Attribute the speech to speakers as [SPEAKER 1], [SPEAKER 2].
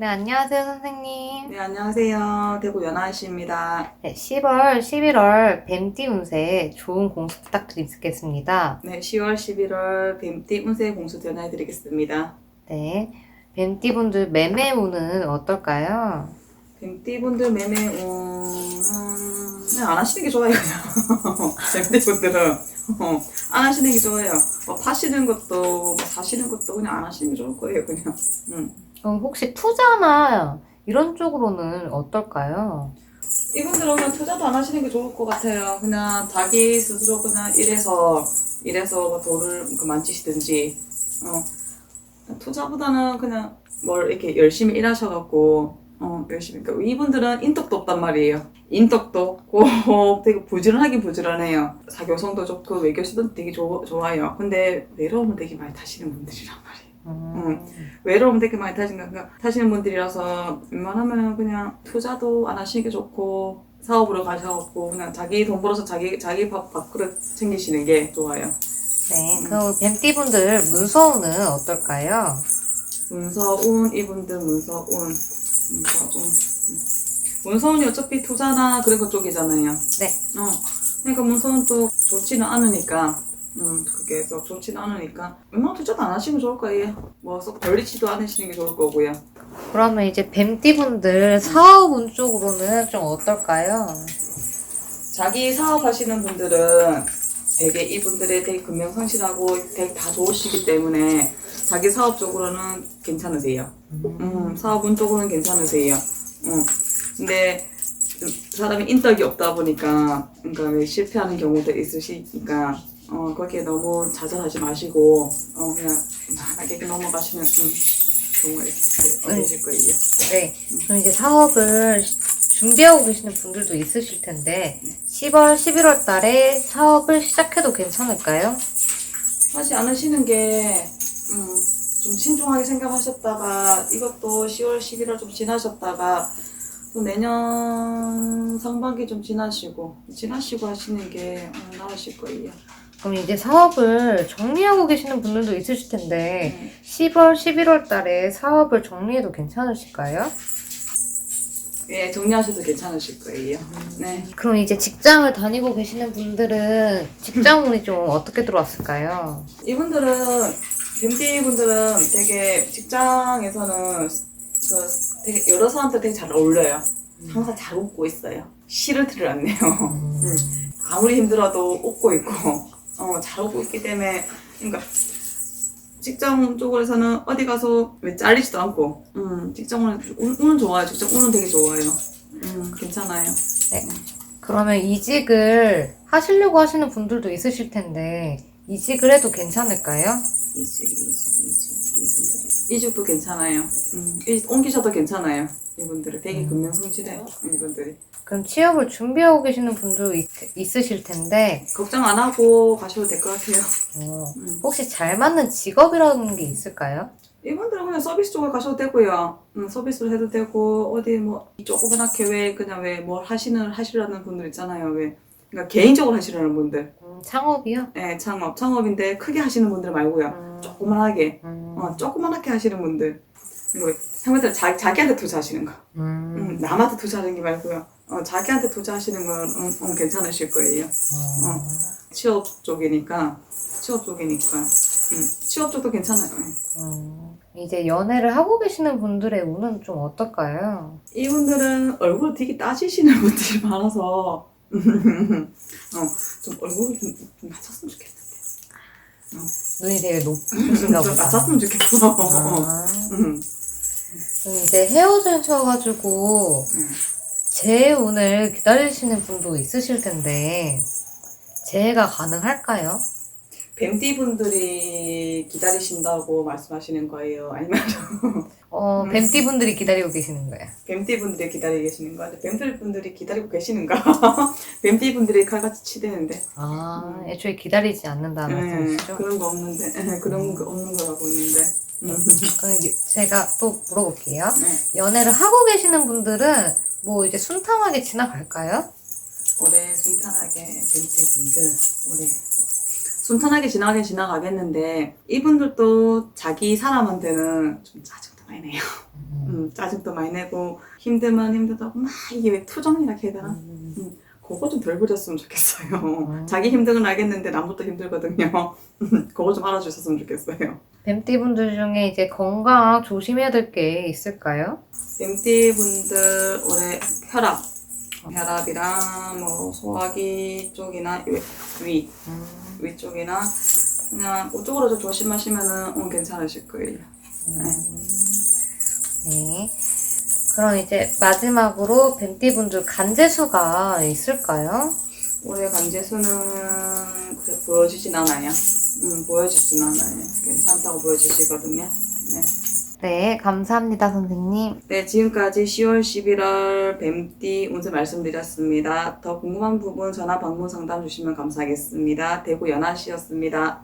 [SPEAKER 1] 네, 안녕하세요, 선생님.
[SPEAKER 2] 네, 안녕하세요. 대구 연아씨입니다.
[SPEAKER 1] 네, 10월, 11월 뱀띠 운세 좋은 공수 부탁드리겠습니다.
[SPEAKER 2] 네, 10월, 11월 뱀띠 운세 공수 전해드리겠습니다.
[SPEAKER 1] 네, 뱀띠 분들 매매 운은 어떨까요?
[SPEAKER 2] 뱀띠 분들 매매운, 음, 그냥 안 하시는 게 좋아요. 뱀띠 분들은. 어, 안 하시는 게 좋아요. 뭐 파시는 것도, 뭐 사시는 것도 그냥 안 하시는 게 좋을 거예요, 그냥. 음.
[SPEAKER 1] 그럼 혹시 투자나 이런 쪽으로는 어떨까요?
[SPEAKER 2] 이분들은 투자도 안 하시는 게 좋을 것 같아요. 그냥 자기 스스로 그냥 일해서, 일해서 뭐 돈을 그 만지시든지, 어, 투자보다는 그냥 뭘 이렇게 열심히 일하셔갖고, 어, 열심히. 그러니까 이분들은 인덕도 없단 말이에요. 인덕도 없고, 되게 부지런하긴 부지런해요. 사교성도 좋고, 외교수도 되게 좋, 좋아요. 근데 외로움을 되게 많이 타시는 분들이란 말이에요.
[SPEAKER 1] 음,
[SPEAKER 2] 외로움 되게 많이 타시는, 그러니까 타시는 분들이라서 웬만하면 그냥 투자도 안 하시는 게 좋고 사업으로 가셔갖고 그냥 자기 돈 벌어서 자기 자기 밥 밥그릇 챙기시는 게 좋아요.
[SPEAKER 1] 네, 그럼 뱀띠 분들 문서 운은 어떨까요?
[SPEAKER 2] 문서운 이분들 문서운 문서운 음. 문서운이 어차피 투자나 그런 것 쪽이잖아요.
[SPEAKER 1] 네.
[SPEAKER 2] 어. 그러니까 문서운도 좋지는 않으니까. 음, 그게 썩 좋지는 않으니까 웬만하면 투자도 안 하시면 좋을 거예요. 뭐썩 벌리지도 않으시는 게 좋을 거고요.
[SPEAKER 1] 그러면 이제 뱀띠 분들 사업 운 쪽으로는 좀 어떨까요?
[SPEAKER 2] 자기 사업 하시는 분들은 되게 이분들의 되게 금명 성실하고 되게 다 좋으시기 때문에 자기 사업 쪽으로는 괜찮으세요. 음, 사업운 쪽으로는 괜찮으세요. 음. 근데 좀 사람이 인덕이 없다 보니까 그러니까 왜 실패하는 경우도 있으시니까 어, 거기에 너무 좌절하지 마시고 어, 그냥 편하게 넘어가시는 음, 있- 있으실 거예요.
[SPEAKER 1] 네, 그럼 이제 사업을 준비하고 계시는 분들도 있으실 텐데 10월, 11월 달에 사업을 시작해도 괜찮을까요?
[SPEAKER 2] 하지 않으시는 게, 음, 좀 신중하게 생각하셨다가, 이것도 10월, 11월 좀 지나셨다가, 또 내년 상반기 좀 지나시고, 지나시고 하시는 게 어, 나으실 거예요.
[SPEAKER 1] 그럼 이제 사업을 정리하고 계시는 분들도 있으실 텐데
[SPEAKER 2] 네.
[SPEAKER 1] 10월, 11월 달에 사업을 정리해도 괜찮으실까요?
[SPEAKER 2] 예, 정리하셔도 괜찮으실 거예요. 네.
[SPEAKER 1] 그럼 이제 직장을 다니고 계시는 분들은 직장운이 좀 어떻게 들어왔을까요?
[SPEAKER 2] 이분들은, 뱀띠 분들은 되게 직장에서는 그 되게 여러 사람한테 되게 잘 어울려요. 항상 잘 웃고 있어요. 싫을 티를 안 내요. 음. 아무리 힘들어도 웃고 있고, 어, 잘 웃고 있기 때문에, 그러니까, 직장 쪽으로서는 어디 가서 왜 잘리지도 않고, 음, 직장은, 운, 운은 좋아요. 직장 운은 되게 좋아요. 음, 괜찮아요.
[SPEAKER 1] 그러면 이직을 하시려고 하시는 분들도 있으실 텐데 이직을 해도 괜찮을까요?
[SPEAKER 2] 이직, 이직, 이직, 이분들이. 이직도 괜찮아요. 음, 이- 옮기셔도 괜찮아요. 이분들이 되게 근명성실해요. 이분들이.
[SPEAKER 1] 그럼 취업을 준비하고 계시는 분도 있, 있으실 텐데
[SPEAKER 2] 걱정 안 하고 가셔도 될 것 같아요.
[SPEAKER 1] 어,
[SPEAKER 2] 음.
[SPEAKER 1] 혹시 잘 맞는 직업이라는 게 있을까요?
[SPEAKER 2] 이분들은 그냥 서비스 쪽으로 가셔도 되고요. 음, 서비스를 해도 되고 어디 뭐 조그맣게 왜 그냥 왜 뭘 하시는 하시려는 분들 있잖아요. 왜 그러니까 개인적으로 하시려는 분들.
[SPEAKER 1] 음, 창업이요?
[SPEAKER 2] 예, 창업, 창업인데 크게 하시는 분들 말고요.
[SPEAKER 1] 음,
[SPEAKER 2] 조그만하게,
[SPEAKER 1] 음,
[SPEAKER 2] 어, 조그만하게 하시는 분들. 그리고 형님들 자, 자기한테 투자하시는 거.
[SPEAKER 1] 음,
[SPEAKER 2] 음, 남한테 투자하는 게 말고요. 어, 자기한테 투자하시는 건 음, 음, 괜찮으실 거예요.
[SPEAKER 1] 어,
[SPEAKER 2] 취업 쪽이니까, 취업 쪽이니까, 음, 취업 쪽도 괜찮아요. 예.
[SPEAKER 1] 음. 이제 연애를 하고 계시는 분들의 운은 좀 어떨까요?
[SPEAKER 2] 이분들은 얼굴 되게 따지시는 분들이 많아서 어, 좀 얼굴 좀, 좀 낮췄으면 좋겠는데
[SPEAKER 1] 눈이 되게 높으신가
[SPEAKER 2] 좀
[SPEAKER 1] 보다.
[SPEAKER 2] 낮췄으면 좋겠어
[SPEAKER 1] 아,
[SPEAKER 2] 음.
[SPEAKER 1] 그럼 이제 헤어지셔가지고
[SPEAKER 2] 음.
[SPEAKER 1] 재운을 기다리시는 분도 있으실 텐데 재해가 가능할까요?
[SPEAKER 2] 뱀띠 분들이 기다리신다고 말씀하시는 거예요? 아니면
[SPEAKER 1] 어,
[SPEAKER 2] 음.
[SPEAKER 1] 뱀띠 분들이 기다리고 계시는 거예요.
[SPEAKER 2] 뱀띠 분들이 기다리고 계시는 거야? 뱀띠 분들이 기다리고 계시는가? 뱀띠 분들이 칼같이 치대는데
[SPEAKER 1] 아, 애초에 기다리지 않는다 는
[SPEAKER 2] 네,
[SPEAKER 1] 말씀이시죠?
[SPEAKER 2] 그런 거 없는데 네, 그런 거 없는 거라고 있는데 음.
[SPEAKER 1] 그럼 제가 또 물어볼게요.
[SPEAKER 2] 네.
[SPEAKER 1] 연애를 하고 계시는 분들은 뭐 이제 순탄하게 지나갈까요?
[SPEAKER 2] 올해 순탄하게 뱀띠 분들 올해 순탄하게 지나가긴 지나가겠는데 이분들도 자기 사람한테는 좀 짜증도 많이 내요. 음, 짜증도 많이 내고 힘들면 힘들다고 막 이게 왜 투정이라 해야 되나?
[SPEAKER 1] 음.
[SPEAKER 2] 그거 좀 덜 부렸으면 좋겠어요.
[SPEAKER 1] 음.
[SPEAKER 2] 자기 힘든 건 알겠는데 남부터 힘들거든요. 그거 좀 알아주셨으면 좋겠어요.
[SPEAKER 1] 뱀띠 분들 중에 이제 건강 조심해야 될 게 있을까요?
[SPEAKER 2] 뱀띠 분들 올해 혈압, 혈압이랑 뭐 소화기 쪽이나 위, 위 위쪽이나 그냥 그쪽으로 좀 조심하시면은 음, 괜찮으실 거예요.
[SPEAKER 1] 네. 그럼 이제 마지막으로 뱀띠 분들 간재수가 있을까요?
[SPEAKER 2] 올해 간제수는 그래 보여지진 않아요. 음, 보여지진 않아요. 괜찮다고 보여지시거든요. 네.
[SPEAKER 1] 네, 감사합니다, 선생님.
[SPEAKER 2] 네, 지금까지 10월 11월 뱀띠 운세 말씀드렸습니다. 더 궁금한 부분 전화 방문 상담 주시면 감사하겠습니다. 대구 연하시였습니다.